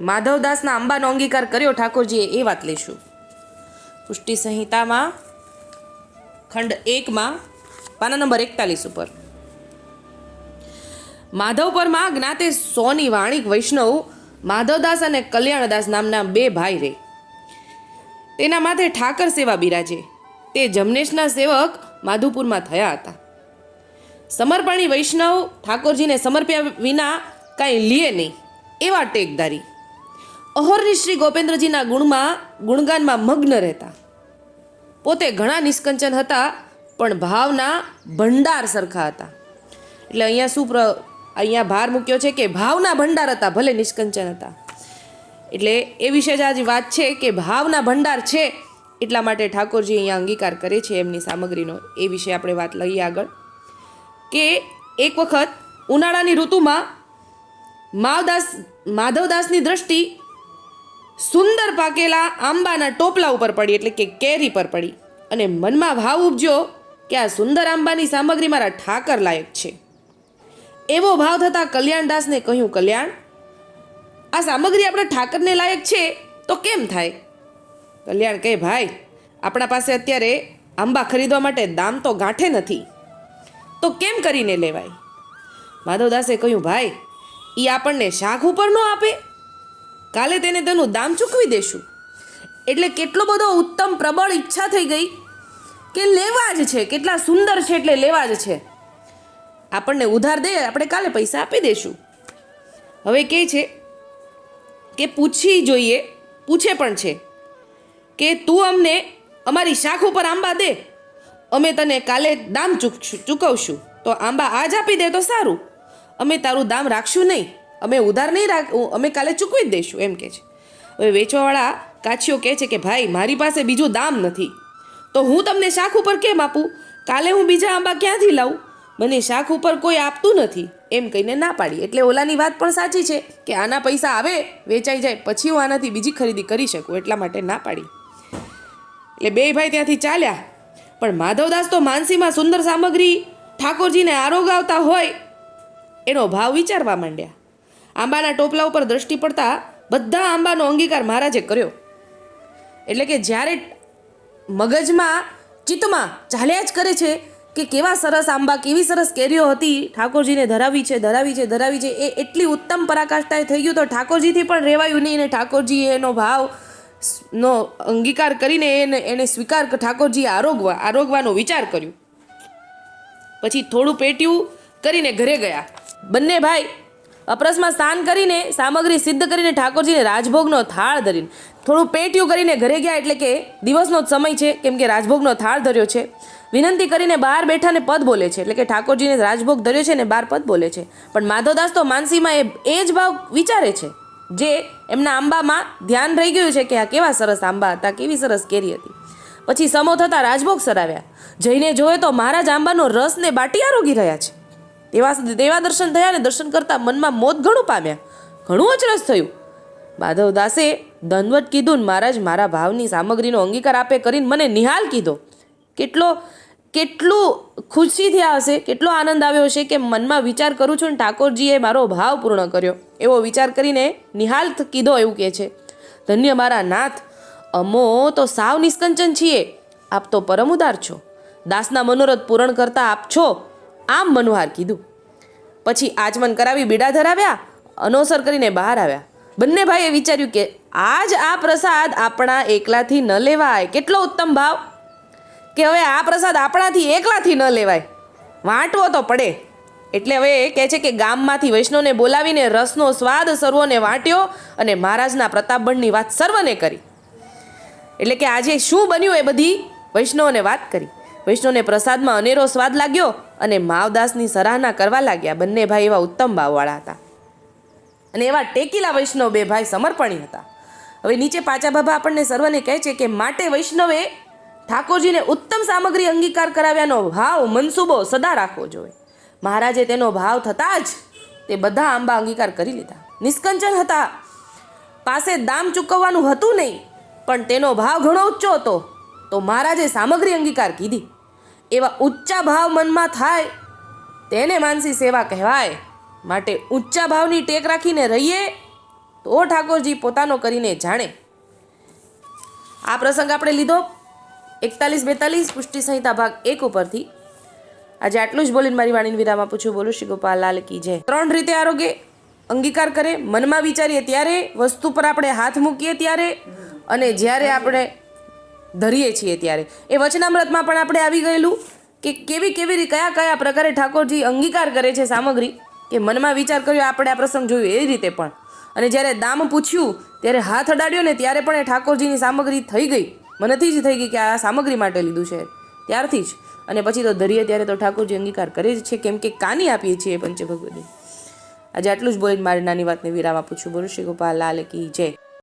માધવદાસના અંબાનો અંગીકાર કર્યો ઠાકોરજીએ, એ વાત લઈશું. પુષ્ટિ સંહિતામાં ખંડ એકમાં પાના નંબર એકતાલીસ ઉપર. માધવપરમાં જ્ઞાતે સોની વાણિક વૈષ્ણવ, માધવદાસ અને કલ્યાણદાસ નામના બે ભાઈ રે. તેના માથે ઠાકર સેવા બિરાજે. તે જમનેશના સેવક માધુપુરમાં થયા હતા. સમર્પણી વૈષ્ણવ ઠાકોરજીને સમર્પ્યા વિના કાંઈ લીએ નહીં. એવા ટેકધારી અહોરની શ્રી ગોપેન્દ્રજીના ગુણમાં, ગુણગાનમાં મગ્ન રહેતા. પોતે ઘણા નિષ્કંચન હતા, પણ ભાવના ભંડાર સરખા હતા. એટલે અહીંયા શું અહીંયા ભાર મૂક્યો છે કે ભાવના ભંડાર હતા, ભલે નિષ્કંચન હતા. એટલે એ વિશે જ આજે વાત છે કે ભાવના ભંડાર છે, એટલા માટે ઠાકોરજી અહીંયા અંગીકાર કરે છે એમની સામગ્રીનો. એ વિશે આપણે વાત લઈએ આગળ. કે એક વખત ઉનાળાની ઋતુમાં માવદાસ માધવદાસની દ્રષ્ટિ સુંદર પાકેલા આંબાના ટોપલા ઉપર પડી, એટલે કે કેરી પર પડી. અને મનમાં ભાવ ઉપજ્યો કે આ સુંદર આંબાની સામગ્રી મારા ઠાકર લાયક છે. એવો ભાવ થતાં કલ્યાણદાસને કહ્યું, કલ્યાણ, આ સામગ્રી આપણા ઠાકરને લાયક છે, તો કેમ થાય? કલ્યાણ કહે, ભાઈ, આપણા પાસે અત્યારે આંબા ખરીદવા માટે દામ તો ગાંઠે નથી. તો કેમ કરીને લેવાય? માધવદાસે કહ્યું, ભાઈ એ આપણને શાખ ઉપર ન આપે. કાલે તેને તેનું દામ ચૂકવી દેશું. એટલે કેટલો બધો ઉત્તમ પ્રબળ ઈચ્છા થઈ ગઈ કે લેવા જ છે. કેટલા સુંદર છે એટલે લેવા જ છે. આપણને ઉધાર દે, આપણે કાલે પૈસા આપી દેશું. હવે કહે છે કે પૂછી જોઈએ, પૂછે પણ છે કે તું અમને અમારી શાખ ઉપર આંબા દે. અમે તને કાલે દામ ચૂક, ચૂકવશું. તો આંબા આજ આપી દે તો સારું. અમે તારું દામ રાખશું નહીં. અમે ઉધાર નહીં રાખ અમે કાલે ચૂકવી જ દઈશું, એમ કે છે. હવે વેચવાવાળા કાછીઓ કહે છે કે, ભાઈ, મારી પાસે બીજું દામ નથી. તો હું તમને શાખ ઉપર કેમ આપું? કાલે હું બીજા આંબા ક્યાંથી લાવું? મને શાખ ઉપર કોઈ આપતું નથી. એમ કહીને ના પાડી. એટલે ઓલાની વાત પણ સાચી છે કે આના પૈસા આવે, વેચાઈ જાય, પછી હું આનાથી બીજી ખરીદી કરી શકું, એટલા માટે ના પાડી. એટલે બે ભાઈ ત્યાંથી ચાલ્યા. પણ માધવદાસ તો માનસીમાં સુંદર સામગ્રી ઠાકોરજીને આરોગાવતા હોય એનો ભાવ વિચારવા માંડ્યા. આંબાના ટોપલા ઉપર દ્રષ્ટિ પડતા બધા આંબાનો અંગીકાર મહારાજે કર્યો. એટલે કે જ્યારે મગજમાં, ચિત્તમાં ચાલ્યા જ કરે છે કે કેવા સરસ આંબા, કેવી સરસ કેરીઓ હતી, ઠાકોરજીને ધરાવી છે ધરાવી છે ધરાવી છે, એ એટલી ઉત્તમ પરાકાષ્ઠાએ થઈ ગયું તો ઠાકોરજીથી પણ રેવાયું નહીં અને ઠાકોરજીએ એનો ભાવ નો અંગીકાર કરીને એને એને સ્વીકાર ઠાકોરજીએ આરોગવા, આરોગવાનો વિચાર કર્યો. પછી થોડું પેટ્યું કરીને ઘરે ગયા. બંને ભાઈ અપરસમાં સ્નાન કરીને સામગ્રી સિદ્ધ કરીને ઠાકોરજીને રાજભોગનો થાળ ધરીને, થોડું પેટ્યું કરીને ઘરે ગયા એટલે કે દિવસનો જ સમય છે કેમ કે રાજભોગનો થાળ ધર્યો છે. વિનંતી કરીને બહાર બેઠાને પદ બોલે છે એટલે કે ઠાકોરજીને રાજભોગ ધર્યો છે ને બહાર પદ બોલે છે. પણ માધવદાસ તો માનસીમાં એ એ જ ભાવ વિચારે છે જે એમના આંબામાં ધ્યાન રહી ગયું છે કે આ કેવા સરસ આંબા હતા, કેવી સરસ કેરી હતી. પછી સમો થતાં રાજભોગ સરાવ્યા. જઈને જોયે તો મહારાજ આંબાનો રસ ને બાટી આરોગી રહ્યા છે. તેવા દેવા દર્શન થયા ને દર્શન કરતાં મનમાં મોત ઘણું પામ્યા. ઘણું અચરસ થયું. માધવદાસે ધનવટ કીધું મહારાજ, મારા ભાવની સામગ્રીનો અંગીકાર આપે કરીને મને નિહાલ કીધો. કેટલો, કેટલું ખુશીથી આવશે કેટલો આનંદ આવ્યો હશે કે મનમાં વિચાર કરું છું ને ઠાકોરજીએ મારો ભાવ પૂર્ણ કર્યો. એવો વિચાર કરીને નિહાલ કીધો એવું કહે છે. ધન્ય મારા નાથ, અમો તો સાવ નિષ્કંચન છીએ. આપ તો પરમ ઉદાર છો. દાસના મનોરથ પૂરણ કરતા આપ છો. આમ મનોહાર કીધું. પછી આચમન કરાવી બીડા ધરાવ્યા, અનોસર કરીને બહાર આવ્યા. બંને ભાઈએ વિચાર્યું કે આજ આ પ્રસાદ આપણા એકલાથી ન લેવાય. કેટલો ઉત્તમ ભાવ. કે હવે આ પ્રસાદ આપણાથી એકલાથી ન લેવાય. વાંટવો તો પડે. એટલે હવે એ કહે છે કે ગામમાંથી વૈષ્ણવને બોલાવીને રસનો સ્વાદ સર્વોને વાંટ્યો અને મહારાજના પ્રતાપબળની વાત સર્વને કરી. એટલે કે આજે શું બન્યું એ બધી વૈષ્ણવને વાત કરી. વૈષ્ણવને પ્રસાદમાં અનેરો સ્વાદ લાગ્યો અને માવદાસની સરાહના કરવા લાગ્યા બંને ભાઈ એવા ઉત્તમ ભાવવાળા હતા. અને એવા ટેકીલા વૈષ્ણવ બે ભાઈ સમર્પણી હતા. હવે નીચે પાચા બાબા આપણને સર્વને કહે છે કે માટે વૈષ્ણવે ઠાકોરજીને ઉત્તમ સામગ્રી અંગીકાર કરાવ્યાનો ભાવ મનસૂબો સદા રાખવો જોઈએ. મહારાજે તેનો ભાવ થતાં જ તે બધા આંબા અંગીકાર કરી લીધા. નિષ્કંચન હતા. પાસે દામ ચૂકવવાનું હતું નહીં, પણ તેનો ભાવ ઘણો ઊંચો હતો, તો મહારાજે સામગ્રી અંગીકાર કીધી. એવા ઊંચા ભાવ મનમાં થાય, તેને માનસી સેવા કહેવાય. માટે ઊંચા ભાવની ટેક રાખીને રહીએ તો ઠાકોરજી પોતાનો કરીને જાણે. આ પ્રસંગ આપણે લીધો. એકતાલીસ બેતાલીસ, પુષ્ટિ સંહિતા ભાગ એક ઉપરથી. આજે આટલું જ બોલીને મારી વાણીને વિરામ આપું બોલું શ્રી ગોપાલ લાલ કી જય. ત્રણ રીતે આરોગ્ય અંગીકાર કરે, મનમાં વિચારીએ ત્યારે, વસ્તુ પર આપણે હાથ મૂકીએ ત્યારે અને જ્યારે આપણે ધરીએ છીએ ત્યારે. એ વચનામૃતમાં પણ આપણે આવી ગયેલું કે કેવી કેવી રીતે કયા કયા પ્રકારે ઠાકોરજી અંગીકાર કરે છે સામગ્રી કે મનમાં વિચાર કર્યો આપણે આ પ્રસંગ જોયું એ રીતે પણ. અને જ્યારે દામ પૂછ્યું, ત્યારે હાથ અડાડ્યો ને ત્યારે પણ એ ઠાકોરજીની સામગ્રી થઈ ગઈ. મનથી જ થઈ ગઈ કે આ સામગ્રી માટે લીધું છે. ત્યારથી જ. અને પછી તો ધરીએ ત્યારે તો ઠાકોરજી અંગીકાર કરે જ છે. કેમ કે કાની આપીએ છીએ પંચ ભગવતી આજે આટલું જ બોલીને મારી નાની વાતને વિરામ આપું છું. બોલું શ્રી ગોપાલ લાલ કી જય.